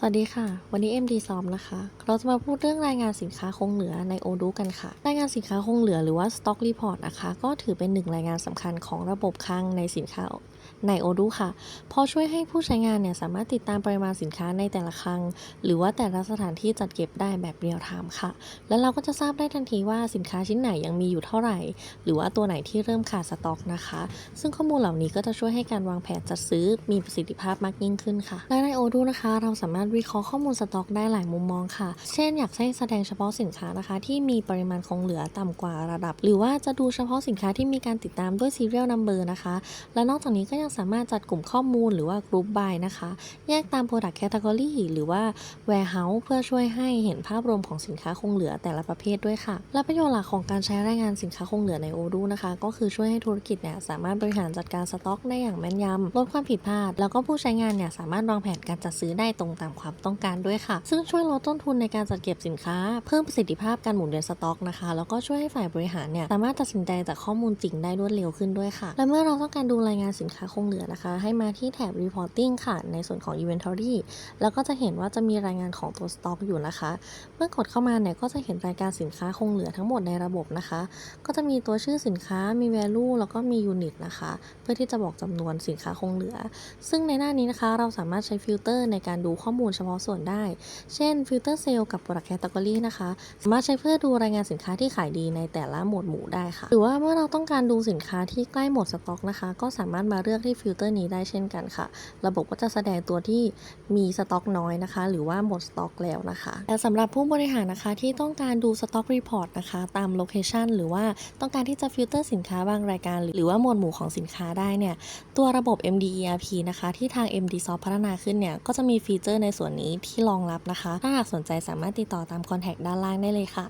สวัสดีค่ะ วันนี้ MD ซ้อมนะคะ เราจะมาพูดเรื่องรายงานสินค้าคงเหลือในโอดูกันค่ะ รายงานสินค้าคงเหลือหรือว่า Stock Report นะคะ ก็ถือเป็นหนึ่งรายงานสำคัญของระบบคลังในสินค้าในโอดูค่ะพราะช่วยให้ผู้ใช้งานเนี่ยสามารถติดตามปริมาณสินค้าในแต่ละคลัง หรือว่าแต่ละสถานที่จัดเก็บได้แบบเรียลไทม์ค่ะ แล้วเราก็จะทราบได้ทันทีว่าสินค้าชิ้นไหนยังมีอยู่เท่าไหร่ หรือว่าตัวไหนที่เริ่มขาดสต็อกนะคะ ซึ่งข้อมูลเหล่านี้ก็จะช่วยให้การวางแผนจัดซื้อมีประสิทธิภาพมากยิ่งขึ้นค่ะ และในโอดูนะคะ เราสามารถวิเคราะห์ข้อมูลสต็อกได้หลายมุมมองค่ะ เช่นอยากให้แสดงเฉพาะสินค้านะคะ ที่มีปริมาณคงเหลือต่ำกว่าระดับ หรือว่าจะดูเฉพาะสินค้าที่มีการติดตามด้วย serial number นะคะ และนอกจากนี้ก็ยังสามารถจัดกลุ่มข้อมูลหรือว่า group by นะคะ แยกตาม product category หรือว่า warehouse เพื่อช่วยให้เห็นภาพรวมของสินค้าคงเหลือแต่ละประเภทด้วยค่ะ และประโยชน์หลักของการใช้รายงานสินค้าคงเหลือในโอดูนะคะ ก็คือช่วยให้ธุรกิจเนี่ยสามารถบริหารจัดการสต็อกได้อย่างแม่นยำลดความผิดพลาด แล้วก็ผู้ใช้งานเนี่ยสามารถวางแผนการจัดซื้อได้ตรงตามความต้องการด้วยค่ะ ซึ่งช่วยลดต้นทุนในการจัดเก็บสินค้า เพิ่มประสิทธิภาพการหมุนเวียนสต็อกนะคะ แล้วก็ช่วยให้ฝ่ายบริหารเนี่ยสามารถตัดสินใจจากข้อมูลจริงได้รวดเร็วขึ้นด้วยค่ะ และเมื่อเราต้องการดูรายงานสินค้าคงเหลือนะคะ ให้มาที่แถบ reporting ค่ะ ในส่วนของ inventory แล้วก็จะเห็นว่าจะมีรายงานของตัว stock อยู่นะคะ เมื่อกดเข้ามาเนี่ยก็จะเห็นรายการสินค้าคงเหลือทั้งหมดในระบบนะคะ ก็จะมีตัวชื่อสินค้ามี value แล้วก็มี unit นะคะ เพื่อที่จะบอกจำนวนสินค้าคงเหลือ ซึ่งในหน้านี้นะคะ เราสามารถใช้ฟิลเตอร์ในการดูข้อมูลมูลเฉพาะส่วนได้ เช่นฟิลเตอร์เซลกับ product category นะคะ สามารถใช้เพื่อดูรายงานสินค้าที่ขายดีในแต่ละหมวดหมู่ได้ค่ะ หรือว่าเมื่อเราต้องการดูสินค้าที่ใกล้หมดสต็อกนะคะ ก็สามารถมาเลือกที่ฟิลเตอร์นี้ได้เช่นกันค่ะ ระบบก็จะแสดงตัวที่มีสต็อกน้อยนะคะ หรือว่าหมดสต็อกแล้วนะคะแต่สำหรับผู้บริหารนะคะที่ต้องการดูสต็อกรีพอร์ตนะคะตามโลเคชันหรือว่าต้องการที่จะฟิลเตอร์สินค้าบางรายการ หรือว่าหมวดหมู่ของสินค้าได้เนี่ยตัวระบบ MDERP นะคะที่ทาง MDSoft พัฒนาขึ้นเนี่ยก็จะมีฟีเจอร์ในในส่วนนี้ที่รองรับนะคะ ถ้าหากสนใจสามารถติดต่อตามคอนแทคด้านล่างได้เลยค่ะ